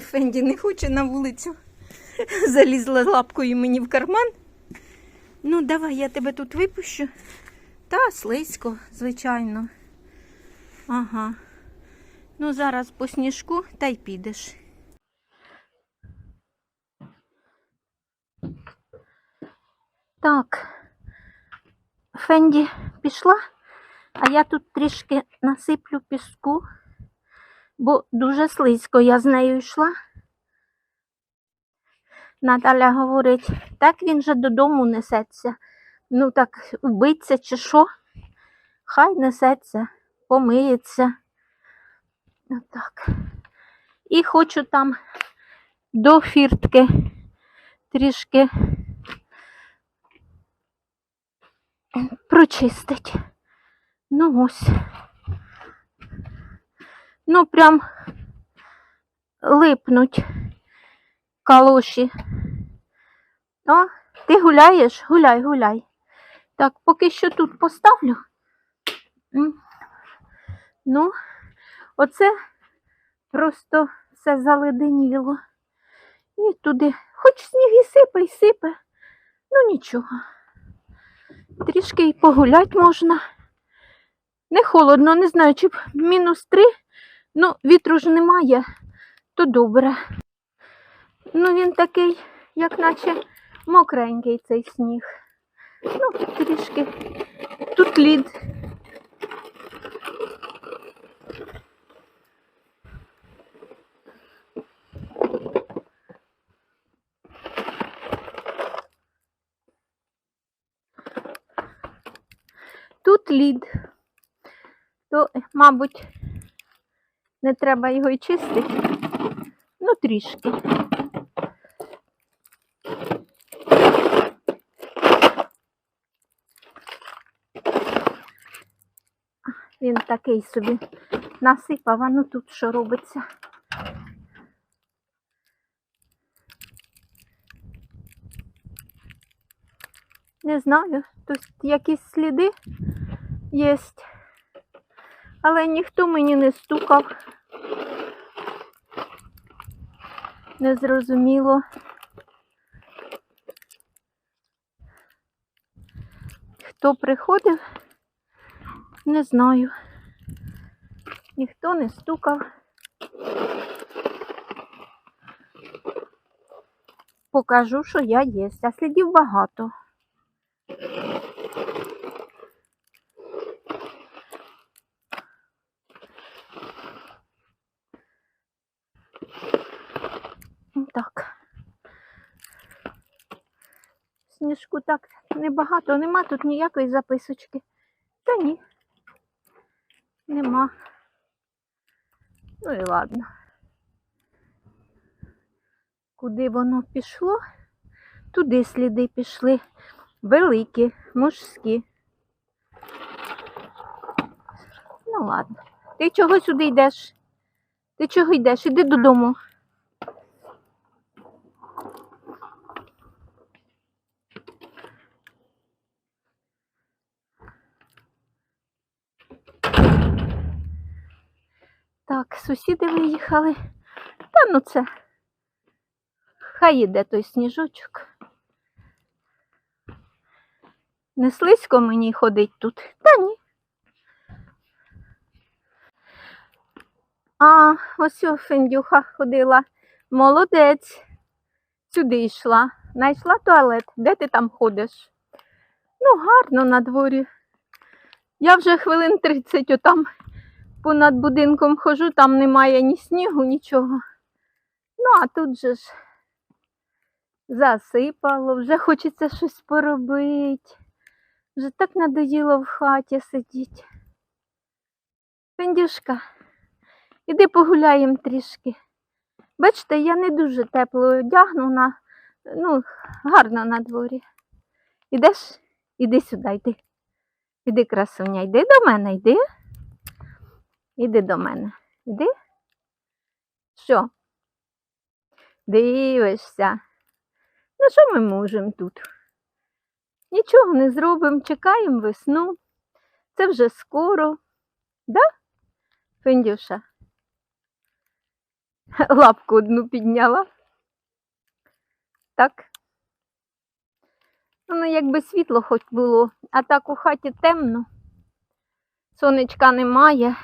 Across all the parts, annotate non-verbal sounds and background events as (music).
Фенді не хоче на вулицю. Залізла лапкою мені в карман. Ну, давай, я тебе тут випущу. Та слизько, звичайно. Ага. Ну, зараз по сніжку та й підеш. Так. Фенді пішла, а я тут трішки насиплю піску, бо дуже слизько я з нею йшла. Наталя говорить, так він же додому несеться. Ну так убиться чи що? Хай несеться, помиється. Отак. І хочу там до фіртки трішки прочистить. Ну ось. Ну, прям липнуть калоші. О, ти гуляєш? Гуляй, гуляй. Так, поки що тут поставлю. Ну, оце просто все заледеніло. І туди, хоч сніг і сипе, і сипе, ну нічого. Трішки і погулять можна. Не холодно, не знаю, чи б мінус три. Ну, вітру ж немає, то добре. Ну, він такий, як наче мокренький цей сніг. Ну, трішки. Тут лід. Тут лід. То, мабуть, не треба його і чистити. Ну, трішки. Він такий собі насипав, а ну тут що робиться. Не знаю, тут якісь сліди є. Але ніхто мені не стукав. Незрозуміло. Хто приходив, не знаю. Ніхто не стукав. Покажу, що я є, а слідів багато. Так. Сніжку так небагато, нема тут ніякої записочки. Та ні. Нема. Ну і ладно. Куди воно пішло? Туди сліди пішли. Великі, мужські. Ну ладно. Ти чого сюди йдеш? Ти чого йдеш? Іди додому. Так, сусіди виїхали. Та ну це. Хай іде той сніжочок. Не слизько мені ходить тут. Та ні. А, ось Фендюха ходила. Молодець. Сюди йшла. Найшла туалет. Де ти там ходиш? Ну, гарно на дворі. Я вже хвилин 30 отам понад будинком хожу, там немає ні снігу, нічого. Ну, а тут же ж засипало, вже хочеться щось поробити. Вже так надоїло в хаті сидіти. Пендюшка, іди погуляємо трішки. Бачите, я не дуже тепло одягнена, ну, гарно на дворі. Ідеш? Іди сюди, йди. Іди, красуня, йди до мене, йди. Іди до мене. Іди. Що? Дивишся. Ну, що ми можемо тут? Нічого не зробимо, чекаємо весну. Це вже скоро. Да? Фендюша? лапку одну підняла. Так. Ну, якби світло хоч було, а так у хаті темно. Сонечка немає.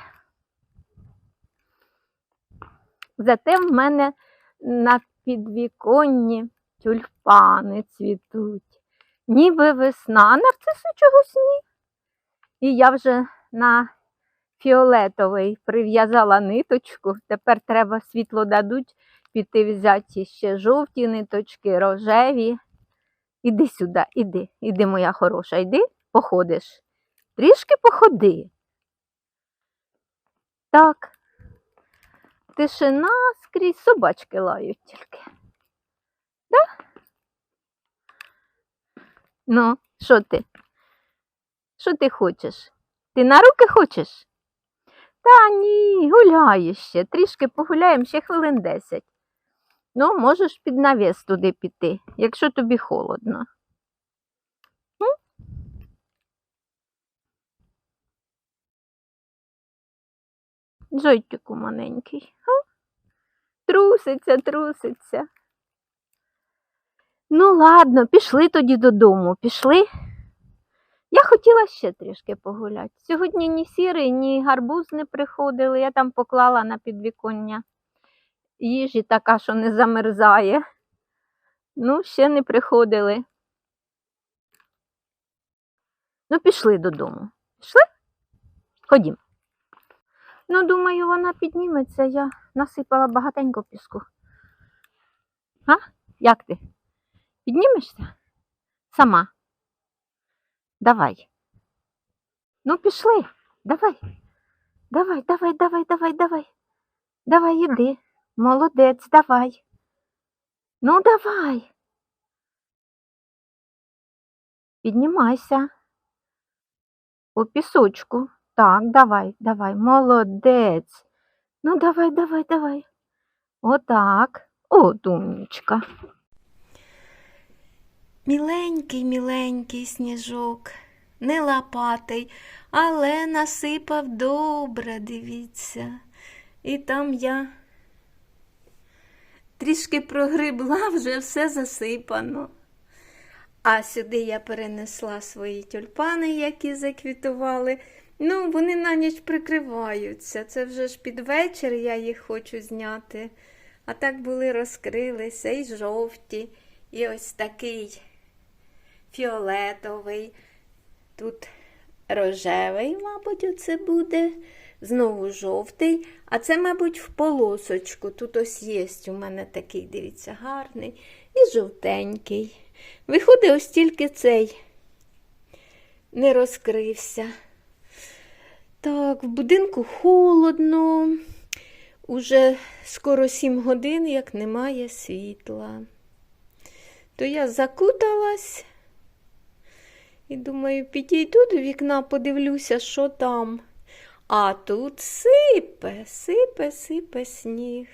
Зате в мене на підвіконні тюльпани цвітуть. Ніби весна, а нарциси чогось ні. І я вже на фіолетовий прив'язала ниточку. Тепер треба світло дадуть, піти взяти ще жовті ниточки, рожеві. Іди сюди, іди, іди, моя хороша, йди, походиш. Трішки походи. Так. Тишина скрізь собачки лають тільки. Да? Ну, що ти? Що ти хочеш? Ти на руки хочеш? Та ні, гуляєш ще. Трішки погуляємо ще хвилин десять. Ну, можеш під навіс туди піти, якщо тобі холодно. Зойчику маленький. Труситься, труситься. Ну, ладно, пішли тоді додому. Пішли. Я хотіла ще трішки погуляти. Сьогодні ні сірий, ні гарбуз не приходили. Я там поклала на підвіконня їжі така, що не замерзає. Ну, ще не приходили. Ну, пішли додому. Пішли? Ходім. Ну, думаю, вона підніметься. Я насипала багатенько піску. А? Як ти? Піднімешся? Сама. Давай. Ну, пішли. Давай. Давай, давай, давай, давай, давай. Давай, іди. Молодець, давай. Ну, давай. Піднімайся. По пісочку. Так, давай, давай. Молодець. Ну, давай, давай, давай. Отак. О, думнічка. Міленький, міленький сніжок, не лопатий, але насипав добре, дивіться. І там я трішки прогрибла, (laughs) вже все засипано. А сюди я перенесла свої тюльпани, які заквітували. Ну, вони на ніч прикриваються. Це вже ж під вечір я їх хочу зняти. А так були розкрилися і жовті, і ось такий фіолетовий. Тут рожевий, мабуть, оце буде. Знову жовтий, а це, мабуть, в полосочку. Тут ось є у мене такий, дивіться, гарний і жовтенький. Виходить, ось тільки цей не розкрився. Так, в будинку холодно. Уже скоро сім годин, як немає світла. То я закуталась і думаю, підійду до вікна, подивлюся, що там. А тут сипе, сипе, сипе сніг.